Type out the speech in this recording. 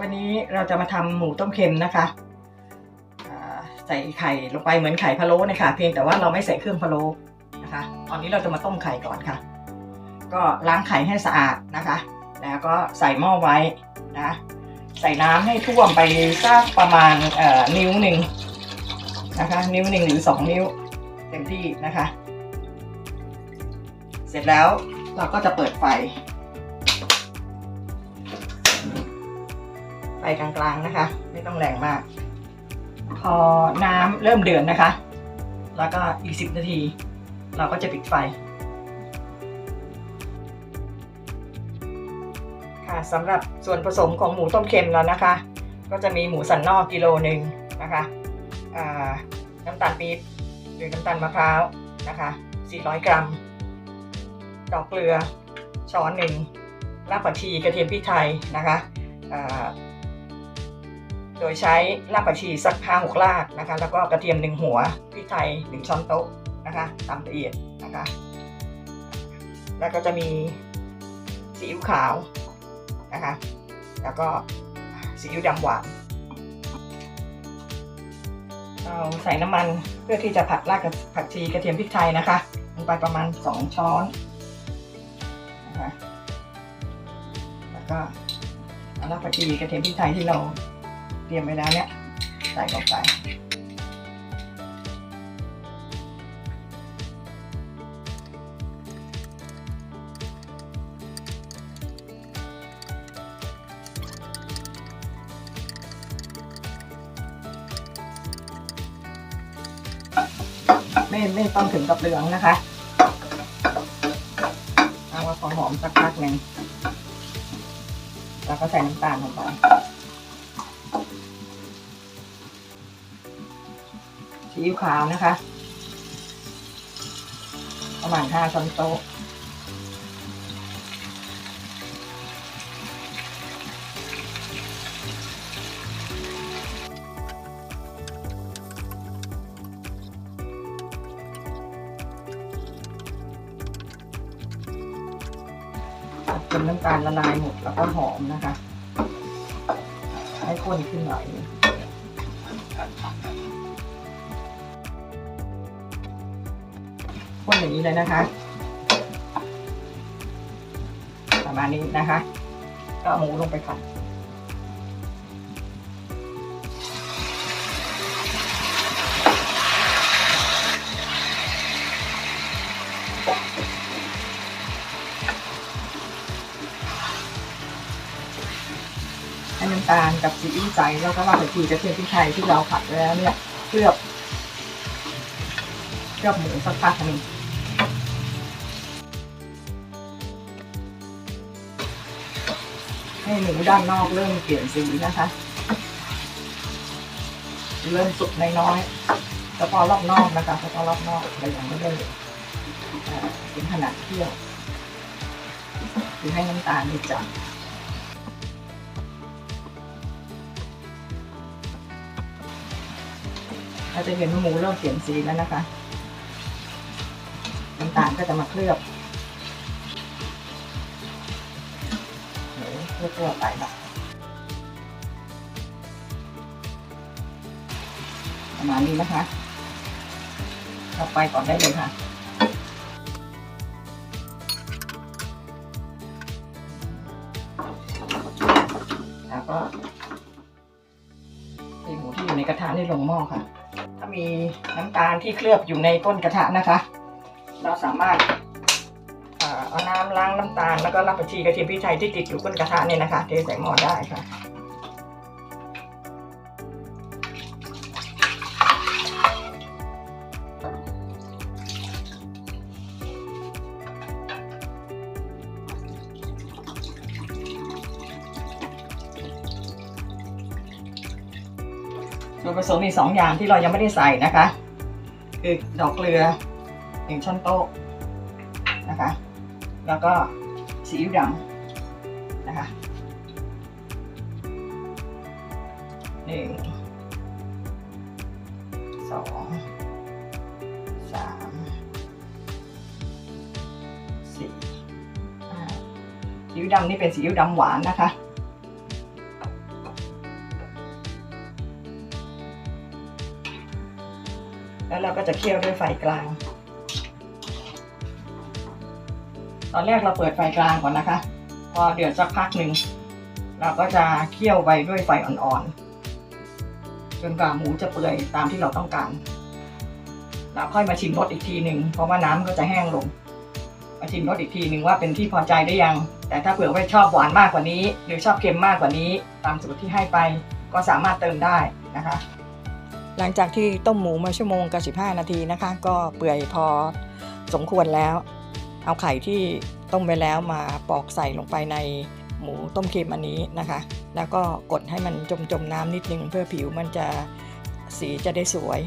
วันนี้เราจะมาทำหมูต้มเค็มนะคะใส่ไข่ลงไปเหมือนไข่พะโล้นะคะเพียงแต่ว่าเราไม่ใส่เครื่องพะโล้นะคะ ตอนนี้เราจะมาต้มไข่ก่อนค่ะ ก็ล้างไข่ให้สะอาดนะคะ แล้วก็ใส่หม้อไว้นะใส่น้ำให้ท่วมไปสักประมาณนิ้วหนึ่งนะคะ นิ้วหนึ่งหรือสองนิ้วเต็มที่นะคะ เสร็จแล้วเราก็จะเปิดไฟ ฟกลางๆนะคะ ไม่ต้องแรงมาก พอน้ำเริ่มเดือดนนะคะ แล้วก็อีกสิบนาที เราก็จะปิดไฟ ค่ะสำหรับส่วนผสมของหมูต้มเค็มแล้วนะคะ ก็จะมีหมูสันนอกกิโลหนึ่งนะคะน้ำตาลปี๊บหรือน้ำตาลมะพร้าวนะคะ 400 กรัม ดอกเกลือช้อนหนึ่งรากผักชีกระเทียมพริกไทยนะคะ โดยใช้รากผักชีสักห้าหกรากนะคะ แล้วก็กระเทียมหนึ่งหัวพริกไทยหนึ่งช้อนโต๊ะนะคะตามละเอียดนะคะ แล้วก็จะมีซีอิ๊วขาวนะคะ แล้วก็ซีอิ๊วดำหวานเราใส่น้ำมันเพื่อที่จะผัดรากผักชีกระเทียมพริกไทยนะคะลงไปประมาณสองช้อนนะคะแล้วก็รากผักชีกระเทียมพริกไทยที่เรา เตรียมไว้แล้วเนี่ยใส่ลงไปไม่ไม่ต้องถึงกับเหลืองนะคะเอาว่าพอหอมสักพักหนึ่งแล้วก็ใส่น้ำตาลลงไป อิ๊วขาวนะคะ ประมาณห้าช้อนโต๊ะจนน้ำตาลละลายหมดแล้วก็หอมนะคะ ให้ข้นขึ้นหน่อย ข้นอย่างนี้เลยนะคะ ประมาณนี้นะคะ ก็เอาหมูลงไปผัดให้น้ำตาลกับซีอิ๊วใสแล้วก็ว่าผักชีกระเทียมพริกไทยที่เราผัดไว้แล้วเนี่ยเคลือบ ลือบหมูสักพักหนึ่งให้หมูด้านนอกเริ่มเปลี่ยนสีนะคะ เริ่มสุกน้อยๆเฉพาะรอบนอกนะคะเฉพาะรอบนอกเรายังไม่ได้เอ่อถึงขนาดเที่ยวคือให้น้ำตาลนี่จัดเราจะเห็นว่าหมูเริ่มเปลี่ยนสีแล้วนะคะ ตาลก็จะมาเคลือบหมูเพื่อๆไปแบบประมาณนี้นะคะเราไปก่อนได้เลยค่ะแล้วก็เทหมูที่อยู่ในกระทะนี่ลงหม้อค่ะ ถ้ามีน้ำตาลที่เคลือบอยู่ในก้นกระทะนะคะ เราสามารถเอาน้ำล้างน้ำตาลแล้วก็รากผักชีกระเทียมพริกไทยที่ติดอยู่ก้นกระทะเนี่ยนะคะเทใส่หม้อได้ค่ะส่วนผสมมีสองอย่างที่เรายังไม่ได้ใส่นะคะ คือดอกเกลือ หนึ่งช้อนโต๊ะนะคะ แล้วก็ซีอิ๊วดำนะคะหนึ่งสองสามสี่ห้าซีอิ๊วดำนี่เป็นซีอิ๊วดำหวานนะคะแล้วเราก็จะเคี่ยวด้วยไฟกลาง ตอนแรกเราเปิดไฟกลางก่อนนะคะ พอเดือดสักพักหนึ่งเราก็จะเคี่ยวไปด้วยไฟอ่อนๆ จนกว่าหมูจะเปื่อยตามที่เราต้องการ เราค่อยมาชิมรสอีกทีหนึ่งเพราะว่าน้ำก็จะแห้งลง มาชิมรสอีกทีหนึ่งว่าเป็นที่พอใจได้ยัง แต่ถ้าเผื่อว่าชอบหวานมากกว่านี้ หรือชอบเค็มมากกว่านี้ ตามสูตรที่ให้ไปก็สามารถเติมได้นะคะ หลังจากที่ต้มหมูมาชั่วโมงกับ15 นาทีนะคะ ก็เปื่อยพอสมควรแล้ว เอาไข่ที่ต้มไปแล้วมาปอกใส่ลงไปในหมูต้มเค็มอันนี้นะคะ แล้วก็กดให้มันจมจมๆน้ำนิดนึงเพื่อผิวมันจะสีจะได้สวย